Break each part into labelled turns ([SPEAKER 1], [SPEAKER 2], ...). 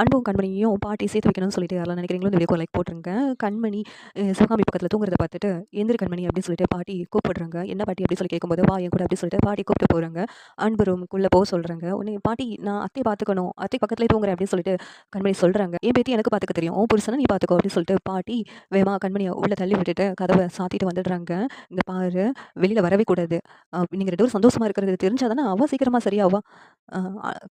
[SPEAKER 1] அன்பும் கண்மணியும் பாட்டி சேர்த்து வைக்கணும்னு சொல்லிட்டு யாரெல்லாம் நினைக்கிறீங்களோ இந்த வீடியோ லைக் போட்டுருங்க. கண்மணி சிவகாமி பக்கத்தில் தூங்குறத பார்த்துட்டு எந்திரி கண்மணி அப்படின்னு சொல்லிட்டு பாட்டி கூப்பிடுறாங்க. என்ன பாட்டி? அப்படின்னு சொல்லி கேட்கும்போது வா என் கூட அப்படின்னு சொல்லிட்டு பாட்டி கூப்பிட்டு போகிறாங்க அன்பு ரூமுக்குள்ளே போக சொல்கிறாங்க உடனே பாட்டி நான் அத்தை பார்த்துக்கணும். அத்தை பக்கத்துலேயே தூங்குறேன் அப்படின்னு சொல்லிட்டு கண்மணி சொல்கிறாங்க என் பேத்தி எனக்கு பார்த்துக்க தெரியும். உன் புருஷனை நீ பார்த்துக்கோ அப்படின்னு சொல்லிட்டு பாட்டி வேமா கண்மணியை உள்ளே தள்ளி விட்டுட்டு கதவை சாத்திட்டு வந்துடுறாங்க. இங்கே பாரு வெளியில் வரவே கூடாது. நீங்கள் ரெண்டு பேரும் சந்தோஷமாக இருக்கிறது தெரிஞ்சாதானே அவள் சீக்கிரமாக சரியாவா?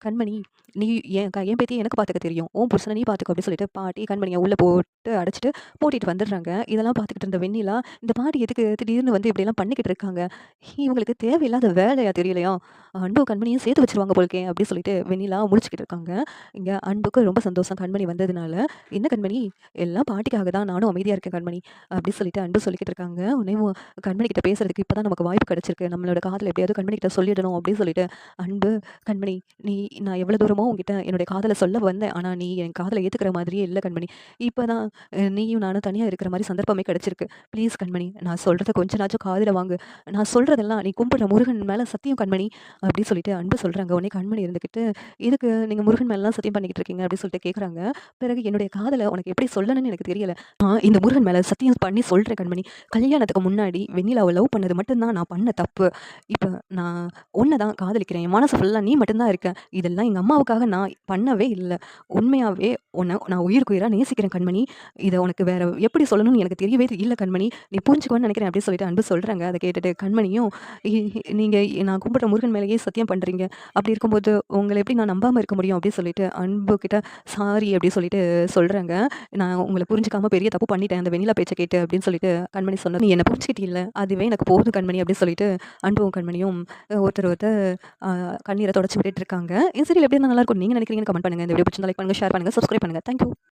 [SPEAKER 1] கண்மணி நீ என் க என் பேத்தி எனக்கு பார்த்துக்க தெரியும். உன் புருஷனை நீ பார்த்துக்கோ அப்படின்னு சொல்லிட்டு பாட்டி கண்மணியை உள்ளே போட்டு அடைச்சிட்டு பூட்டிட்டு வந்துடுறாங்க. இதெல்லாம் பார்த்துக்கிட்டு இருந்த வெண்ணிலா இந்த பாட்டி எதுக்கு திடீர்னு வந்து இப்படியெல்லாம் பண்ணிக்கிட்டு இருக்காங்க? இவங்களுக்கு தேவையில்லாத வேலையா தெரியலையா? அன்பு கண்மணியும் சேர்த்து வச்சிருவாங்க போல்கே அப்படின்னு சொல்லிட்டு வெண்ணிலா முடிச்சுக்கிட்டு இருக்காங்க. இங்கே அன்புக்கு ரொம்ப சந்தோஷம் கண்மணி வந்ததுனால. என்ன கண்மணி? எல்லாம் பாட்டிக்காக தான் நானும் அமைதியாக இருக்கேன் கண்மணி. அப்படி சொல்லிட்டு அன்பு சொல்லிக்கிட்டு இருக்காங்க. உடனே கண்மணி கிட்ட பேசுறதுக்கு இப்போ தான் நமக்கு வாய்ப்பு கிடைச்சிருக்கு. நம்மளோட காதில் எப்படியாவது கண்மணி கிட்ட சொல்லிடணும் அப்படின்னு சொல்லிட்டு அன்பு கண் கண்மணி நீ நான் எவ்வளோ தூரமோ உங்ககிட்ட என்னுடைய காதலை சொல்ல வந்தேன். ஆனால் நீ என் காதலை ஏற்றுக்கிற மாதிரியே இல்லை கண்மணி. இப்போ தான் நீயும் நானும் தனியாக இருக்கிற மாதிரி சந்தர்ப்பமே கிடச்சிருக்கு. ப்ளீஸ் கண்மணி நான் சொல்கிறத கொஞ்ச நாச்சும் காதில் வாங்கு. நான் சொல்கிறதெல்லாம் நீ கும்பிட்ற முருகன் மேலே சத்தியம் கண்மணி அப்படின்னு சொல்லிட்டு அன்பு சொல்கிறாங்க உடனே கண்மணி இருந்துக்கிட்டு இதுக்கு நீங்கள் முருகன் மேலாம் சத்தியம் பண்ணிக்கிட்டு இருக்கீங்க? அப்படின்னு சொல்லிட்டு கேட்குறாங்க பிறகு என்னுடைய காதலை உனக்கு எப்படி சொல்லணும்னு எனக்கு தெரியல. நான் இந்த முருகன் மேலே சத்தியம் பண்ணி சொல்கிறேன் கண்மணி. கல்யாணத்துக்கு முன்னாடி வெண்ணிலாவை லவ் பண்ணது மட்டும்தான் நான் பண்ண தப்பு. இப்போ நான் ஒன்றை தான் காதலிக்கிறேன். என் மனசு ஃபுல்லாக நீ மட்டும் மட்டும்தான் இருக்கேன். இதெல்லாம் எங்கள் அம்மாவுக்காக நான் பண்ணவே இல்லை. உண்மையாகவே உன்னை நான் உயிருக்கு உயிராக நேசிக்கிறேன் கண்மணி. இதை உனக்கு வேற எப்படி சொல்லணும்னு எனக்கு தெரியவே இல்லை கண்மணி. நீ புரிஞ்சுக்கோன்னு நினைக்கிறேன் அப்படின்னு சொல்லிட்டு அன்பு சொல்கிறாங்க அதை கேட்டுட்டு கண்மணியும் நீங்கள் நான் கும்பிட்ற முருகன் மேலேயே சத்தியம் பண்ணுறீங்க அப்படி இருக்கும்போது உங்களை எப்படி நான் நம்பாமல் இருக்க முடியும்? அப்படின்னு சொல்லிட்டு அன்பு கிட்ட சாரி அப்படி சொல்லிட்டு சொல்கிறாங்க நான் உங்களை புரிஞ்சுக்காமல் பெரிய தப்பு பண்ணிட்டேன். அந்த வெண்ணிலா பேச்சை கேட்டு அப்படின்னு சொல்லிட்டு கண்மணி சொன்னது. நீ என்னை புரிஞ்சுக்கிட்டீல்ல? அதுவே எனக்கு போதும் கண்மணி அப்படின்னு சொல்லிட்டு அன்பும் கண்மணியும் ஒருத்தர் ஒருத்தர் கண்ணீரை தொடச்சி விட்டுட்டு இருக்காங்க. இந்த சீரியல் எப்படி நல்லா இருக்கும்? நீங்கள் நினைக்கிறீங்கன்னு கமெண்ட் பண்ணுங்கள் இந்த வீடியோ பிடிச்சிருந்தா லைக் பண்ணுங்கள் ஷேர் பண்ணுங்கள் சப்ஸ்கிரைப் பண்ணுங்கள் தேங்க்யூ